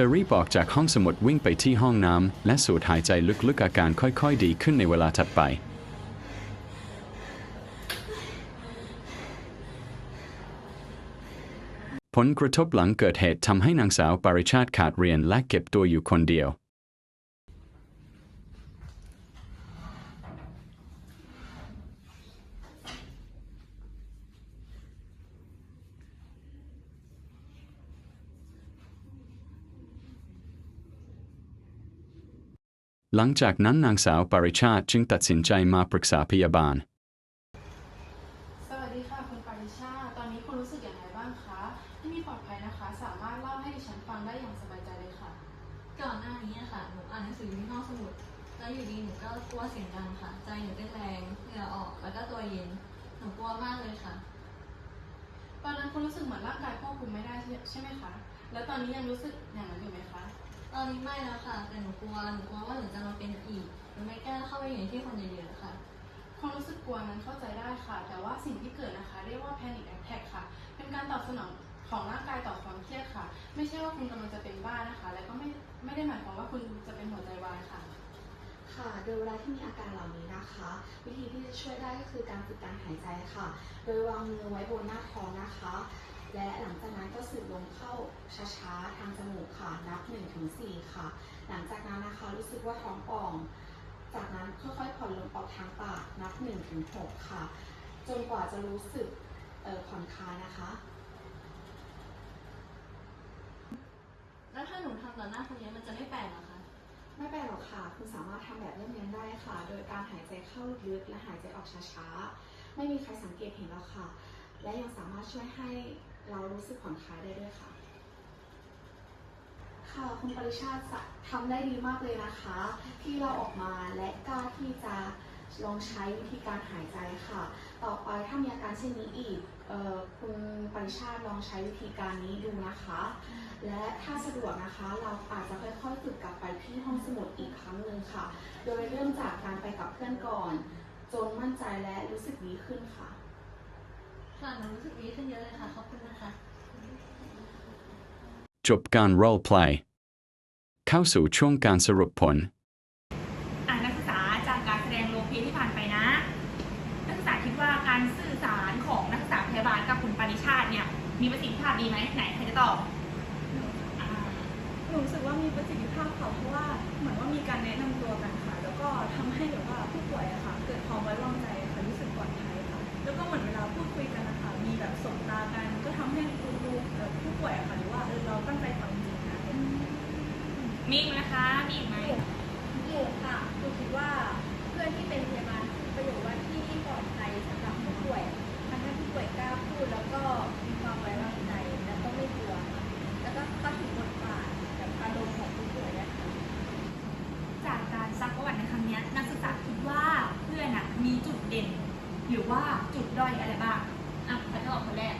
ธอรีบออกจากห้องสมุดวิ่งไปที่ห้องน้ำและสูดหายใจลึกๆอาการค่อยๆ ดีขึ้นในเวลาถัดไป ผลกระทบหลังเกิดเหตุทำให้นางสาวปริชาติขาดเรียนและเก็บตัวอยู่คนเดียว หลังจากนั้นนางสาวปริชาติจึงตัดสินใจมาปรึกษาพยาบาล สวัสดีค่ะคุณปาริชาตอนนี้คุณรู้สึกอย่างไรบ้างคะที่นี่ปลอดภัยนะคะ สามารถเล่าให้ดิฉันฟังได้อย่างสบายใจเลยค่ะ ก่อนหน้านี้อะค่ะ หนูอ่านหนังสืออยู่ที่ห้องสมุด แล้วอยู่ดีหนูก็กลัวเสียงดังค่ะ ใจหนูเต้นแรงเหงื่อออก แล้วก็ตัวเย็น หนูกลัวมากเลยค่ะ ตอนนั้นคุณรู้สึกเหมือนร่างกายควบคุมไม่ได้ใช่ใช่ไหมคะ แล้วตอนนี้ยังรู้สึกอย่างนั้นอยู่ไหมคะต อนนี้ไม่แล้วค่ะ แต่หนูกลัว หนูกลัวว่าหนูจะมาเป็นอีก หนูไม่กล้าเข้าไปอยู่ในที่คนเยอะๆค่ะ ความรู้สึกกลัวนั้นเข้าใจได้ค่ะ แต่ว่าสิ่งที่เกิดนะคะ เรียกว่า panic attack ค่ะ เป็นการตอบสนองของร่างกายต่อความเครียดค่ะ ไม่ใช่ว่าคุณกำลังจะเป็นบ้านะคะ และก็ไม่ไม่ได้หมายความว่าคุณจะเป็นหัวใจวายค่ะ ค่ะโดยเวลาที่มีอาการเหล่านี้นะคะ วิธีที่จะช่วยได้ก็คือการฝึกการหายใจค่ะ โดยวางมือไว้บนหน้าท้องนะคะ และหลังจากนั้นก็สูดลมเข้าช้าๆ ทางจมูกค่ะ นับ1-4ค่ะ หลังจากนั้นนะคะรู้สึกว่าท้องป่อง จากนั้นค่อยๆผ่อนลมออกทางปากนับ1-6ค่ะ จนกว่าจะรู้สึกเอ่อผ่อนคลายนะคะ แล้วถ้าหนูทำต่อหน้าคนเยอะมันจะไม่แปลกเหรอคะ ไม่แปลกหรอกค่ะ คุณสามารถทำแบบเลี่ยงๆได้ค่ะ โดยการหายใจเข้าลึกๆและหายใจออกช้าๆ ไม่มีใครสังเกตเห็นหรอกค่ะ และยังสามารถช่วยให้ เรารู้สึกผ่อนคลายได้ด้วยค่ะ ค่ะคุณปริชาติทำได้ดีมากเลยนะคะ ที่เราออกมาและกล้าที่จะลองใช้วิธีการหายใจค่ะ ต่อไปถ้ามีอาการเช่นนี้อีกออคุณปริชาติลองใช้วิธีการนี้ดูนะคะ และถ้าสะดวกนะคะ เราอาจจะค่อยๆฝึกกลับไปที่ห้องสมุดอีกครั้งหนึ่งค่ะ โดยเริ่มจากการไปกับเพื่อนก่อน จนมั่นใจและรู้สึกดีขึ้นค่ะค่ะหนูรู้สึกดีขึ้นเยอะเลยค่ะ จบการ role play เข้าสู่ช่วงการสรุปผล อ่านักศึกษาจากการแสดงโรลเพลย์ที่ผ่านไปนะ นักศึกษาคิดว่าการสื่อสารของนักศึกษาพยาบาลกับคุณปานิชาติเนี่ยมีประสิทธิภาพดีไหมไหนใครจะตอบอ่าหนูรู้สึกว่ามีประสิทธิภาพค่ะเพราะว่าเหมือนว่ามีการแนะน มีอีกไหมนะคะมีอีกไหมอยู่ค่ะหนูคิดว่าเพื่อนที่เป็นพยาบาลพูดประโยคว่าที่นี่ปลอดภัยสำหรับผู้ป่วยทำให้ผู้ป่วยกล้าพูดแล้วก็มีความไว้วางใจแล้วก็ไม่กลัวค่ะแล้วก็เข้าถึงบทบาทแบบอารมณ์ของผู้ป่วยนะคะจากการซักประวัติในครั้งเนี้ยนักศึกษาคิดว่าเพื่อนอะมีจุดเด่น หรือว่าจุดด้อยอะไรบ้างอะใครจะตอบคนแรก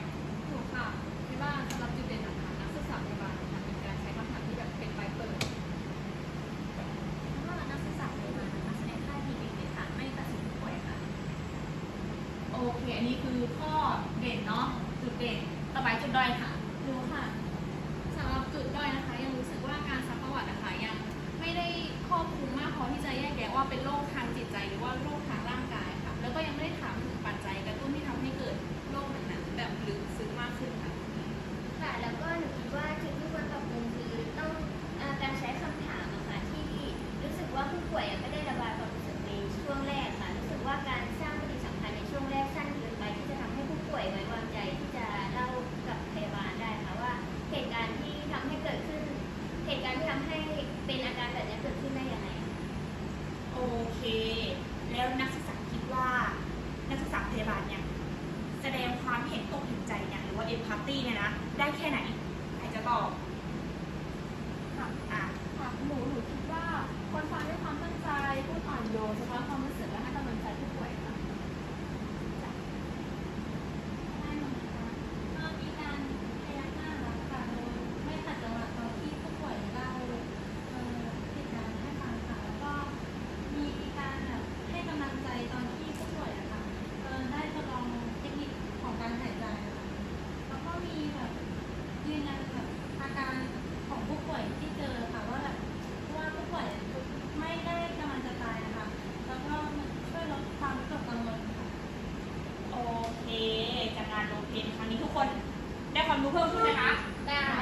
เด่นต่อไปจุดด้อยค่ะ รู้ค่ะสำหรับจุดด้อยนะคะ ยังรู้สึกว่าการซักประวัตินะคะยังไม่ได้ครอบคลุมมากพอที่จะแยกแยะว่าเป็นโรคทางจิตใจหรือว่าโรคทางร่างกายค่ะ แล้วก็ยังไม่ได้ถามถึงปัจจัยกระตุ้นที่ทำให้เกิดโรคนั้นๆแบบลึกซึ้งมากขึ้นค่ะ ค่ะ แล้วก็หนูคิดว่าจุดที่ควรปรับปรุงคือต้องเออการใช้คำถามอะค่ะที่รู้สึกว่าผู้ป่วยอะไม่ไตกถึงใจเนี่ยหรือว่าเอมพัตตี้เนี่ยนะได้แค่ไหนใครจะตอบค่ะอะหนูหนูคิดว่าคนฟังด้วยความตั้งใจพูดอ่อนโยนนะคะ 们朋友说那啥，